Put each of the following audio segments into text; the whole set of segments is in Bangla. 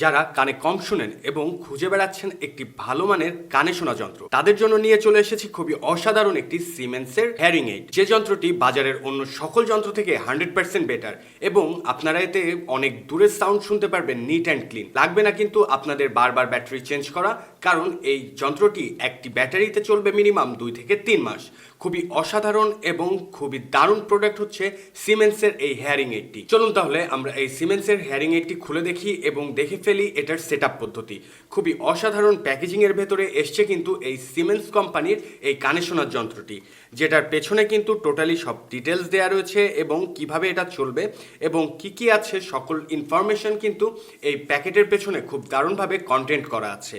যারা কানে কম শুনেন এবং খুঁজে বেড়াচ্ছেন একটি ভালো মানের কানে শোনা যন্ত্র। তাদের জন্য নিয়ে চলে এসেছি খুবই অসাধারণ একটি সিমেন্সের হ্যারিং এইড যে যন্ত্রটি বাজারের অন্য সকল যন্ত্র থেকে হান্ড্রেড পার্সেন্ট বেটার এবং আপনারা এতে অনেক দূরের সাউন্ড শুনতে পারবেন নিট অ্যান্ড ক্লিন লাগবে না কিন্তু আপনাদের বারবার ব্যাটারি চেঞ্জ করা কারণ এই যন্ত্রটি একটি ব্যাটারিতে চলবে মিনিমাম দুই থেকে তিন মাস। খুবই অসাধারণ এবং খুবই দারুণ প্রোডাক্ট হচ্ছে সিমেন্সের এই হেয়ারিং এইডটি চলুন তাহলে আমরা এই সিমেন্সের হেয়ারিং এইডটি খুলে দেখি এবং দেখে ফেলি এটার সেট পদ্ধতি। খুবই অসাধারণ প্যাকেজিং এর ভেতরে এসছে কিন্তু এই সিমেন্স কোম্পানির এই কানে শোনার যন্ত্রটি, যেটার পেছনে কিন্তু টোটালি সব ডিটেলস দেওয়া রয়েছে এবং কীভাবে এটা চলবে এবং কি কি আছে সকল ইনফরমেশন কিন্তু এই প্যাকেটের পেছনে খুব দারুণভাবে কন্টেন্ট করা আছে।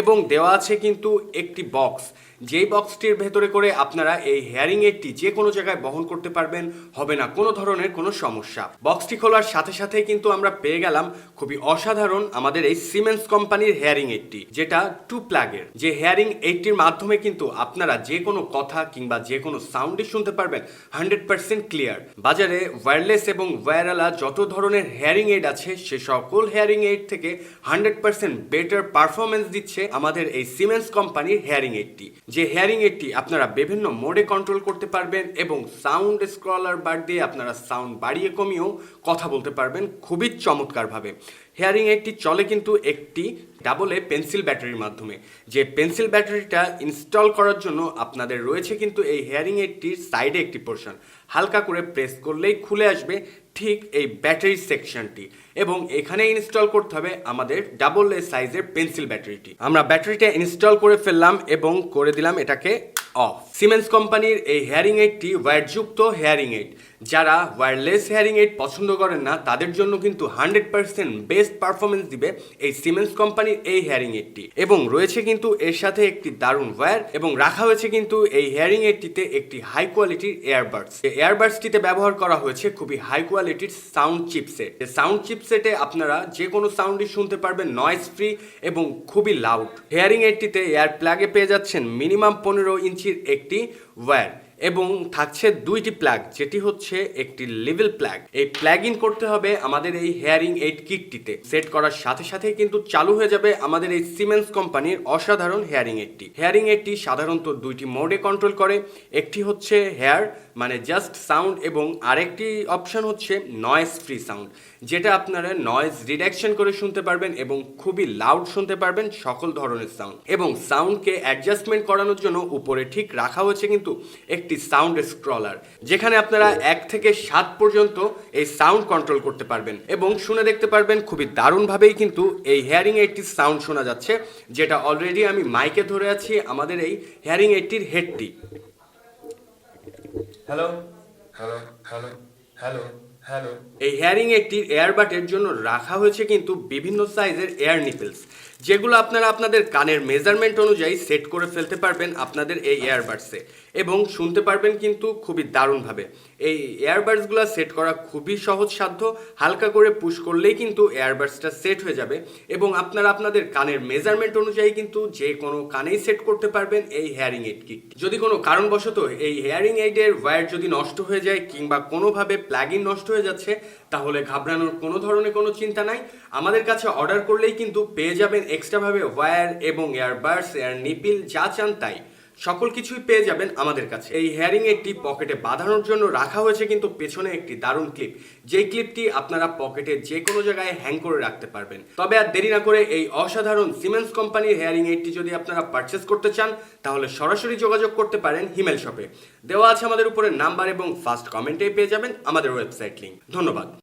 এবং দেওয়া আছে কিন্তু একটি বক্স। যেই বক্সটির ভেতরে করে আপনারা এই হেয়ারিং এইডটি যে কোনো জায়গায় বহন করতে পারবেন, হবে না। কোনো ধরনের কোনো সমস্যা। বক্সটি খোলার সাথে সাথে কিন্তু আমরা পেয়ে গেলাম খুবই অসাধারণ আমাদের এই সিমেন্স কোম্পানির হেয়ারিং এইডটি যেটা টু প্লাগের যে হেয়ারিং এইডটির মাধ্যমে কিন্তু আপনারা যে কোনো কথা কিংবা যে কোনো সাউন্ডই শুনতে পারবেন হান্ড্রেড পার্সেন্ট ক্লিয়ার বাজারে ওয়্যারলেস এবং ওয়্যারালা যত ধরনের হেয়ারিং এড আছে, সে সকল হেয়ারিং এড থেকে হান্ড্রেড পার্সেন্ট বেটার পারফরমেন্স দিচ্ছে আমাদের এই সিমেন্স কোম্পানির হেয়ারিং এইডটি যে হেয়ারিং এডটি আপনারা বিভিন্ন মোডে কন্ট্রোল করতে পারবেন এবং সাউন্ড স্ক্রলার বার দিয়ে আপনারা সাউন্ড বাড়িয়ে কমিয়েও কথা বলতে পারবেন খুবই চমৎকারভাবে। হেয়ারিং এডটি চলে কিন্তু একটি ডাবল এ পেন্সিল ব্যাটারির মাধ্যমে। যে পেন্সিল ব্যাটারিটা ইনস্টল করার জন্য আপনাদের রয়েছে কিন্তু এই হেয়ারিং এইডটির সাইডে একটি পোর্শন হালকা করে প্রেস করলেই খুলে আসবে ঠিক এই ব্যাটারি সেকশনটি এবং এখানে ইনস্টল করতে হবে আমাদের ডাবল এ সাইজের পেন্সিল ব্যাটারিটি আমরা ব্যাটারিটা ইনস্টল করে ফেললাম এবং করে দিলাম এটাকে অফ সিমেন্স কোম্পানির এই হেয়ারিং এইডটি ওয়্যারযুক্ত হেয়ারিং এইড যারা ওয়্যারলেস হেয়ারিং এইড পছন্দ করেন না, তাদের জন্য কিন্তু হান্ড্রেড পার্সেন্ট বেস্ট পারফরমেন্স দিবে এই সিমেন্স কোম্পানির এই হেয়ারিং এইডটি এবং রয়েছে কিন্তু এর সাথে একটি দারুণ ওয়্যার এবং রাখা হয়েছে কিন্তু এই হেয়ারিং এইডটিতে একটি হাই কোয়ালিটির এয়ারবাডস এয়ারবাডসটিতে ব্যবহার করা হয়েছে খুবই হাই কোয়ালিটির সাউন্ড চিপসেট সাউন্ড চিপসেটে আপনারা যে কোনো সাউন্ডই শুনতে পারবেন নয়েজ ফ্রি এবং খুবই লাউড হেয়ারিং এইডটিতে এয়ার প্লাগে পেয়ে যাচ্ছেন মিনিমাম পনেরো ইঞ্চির একটি ওয়্যার এবং থাকছে দুইটি প্ল্যাগ যেটি হচ্ছে একটি লেভেল প্ল্যাগ এই প্ল্যাগ ইন করতে হবে আমাদের এই হেয়ারিং এইড কিটটিতে সেট করার সাথে সাথে কিন্তু চালু হয়ে যাবে আমাদের এই সিমেন্স কোম্পানির অসাধারণ হেয়ারিং এইডটি হেয়ারিং এইডটি সাধারণত দুইটি মোডে কন্ট্রোল করে, একটি হচ্ছে হেয়ার মানে জাস্ট সাউন্ড এবং আরেকটি অপশন হচ্ছে নয়েজ ফ্রি সাউন্ড যেটা আপনারা নয়েজ রিডাকশন করে শুনতে পারবেন এবং খুবই লাউড শুনতে পারবেন সকল ধরনের সাউন্ড এবং সাউন্ডকে অ্যাডজাস্টমেন্ট করানোর জন্য উপরে ঠিক রাখা হয়েছে কিন্তু একটি সাউন্ড স্ক্রলার যেখানে আপনারা এক থেকে সাত পর্যন্ত এই সাউন্ড কন্ট্রোল করতে পারবেন এবং শুনে দেখতে পারবেন খুবই দারুণভাবেই কিন্তু এই হেয়ারিং এইডটির সাউন্ড শোনা যাচ্ছে, যেটা অলরেডি আমি মাইকে ধরে আছি আমাদের এই হেয়ারিং এইডটির হেডটি hello hello hello hello hello এই হেয়ারিং একটির এয়ারবাটের জন্য রাখা হয়েছে কিন্তু বিভিন্ন সাইজের এয়ার নিপেলস যেগুলো আপনারা আপনাদের কানের মেজারমেন্ট অনুযায়ী সেট করে ফেলতে পারবেন আপনাদের এই এয়ারবাডসে এবং শুনতে পারবেন কিন্তু খুবই দারুণভাবে। এই এয়ারবাডসগুলো সেট করা খুবই সহজ সাধ্য, হালকা করে পুশ করলেই কিন্তু এয়ারবাডসটা সেট হয়ে যাবে। এবং আপনারা আপনাদের কানের মেজারমেন্ট অনুযায়ী কিন্তু যে কোনো কানেই সেট করতে পারবেন এই হেয়ারিং এইড কিট যদি কোনো কারণবশত এই হেয়ারিং এইডের ওয়্যার যদি নষ্ট হয়ে যায় কিংবা কোনোভাবে ইন নষ্ট হয়ে যাচ্ছে, তাহলে ঘাবড়ানোর কোনো ধরনের কোনো চিন্তা নাই। আমাদের কাছে অর্ডার করলেই কিন্তু পেয়ে যাবেন এক্সট্রাভাবে ওয়্যার এবং এয়ারবাডস এয়ার নিপিল যা চান তাই সকল কিছুই পেয়ে যাবেন আমাদের কাছে। এই হেয়ারিং একটি পকেটে বাঁধানোর জন্য রাখা হয়েছে কিন্তু পেছনে একটি দারুণ ক্লিপ যেই ক্লিপটি আপনারা পকেটে যে কোনো জায়গায় হ্যাং করে রাখতে পারবেন। তবে আর দেরি না করে এই অসাধারণ সিমেন্স কোম্পানির হেয়ারিং এইডটি যদি আপনারা পারচেস করতে চান, তাহলে সরাসরি যোগাযোগ করতে পারেন হিমেল শপে দেওয়া আছে আমাদের উপরে নাম্বার এবং ফার্স্ট কমেন্টেই পেয়ে যাবেন আমাদের ওয়েবসাইট লিঙ্ক ধন্যবাদ।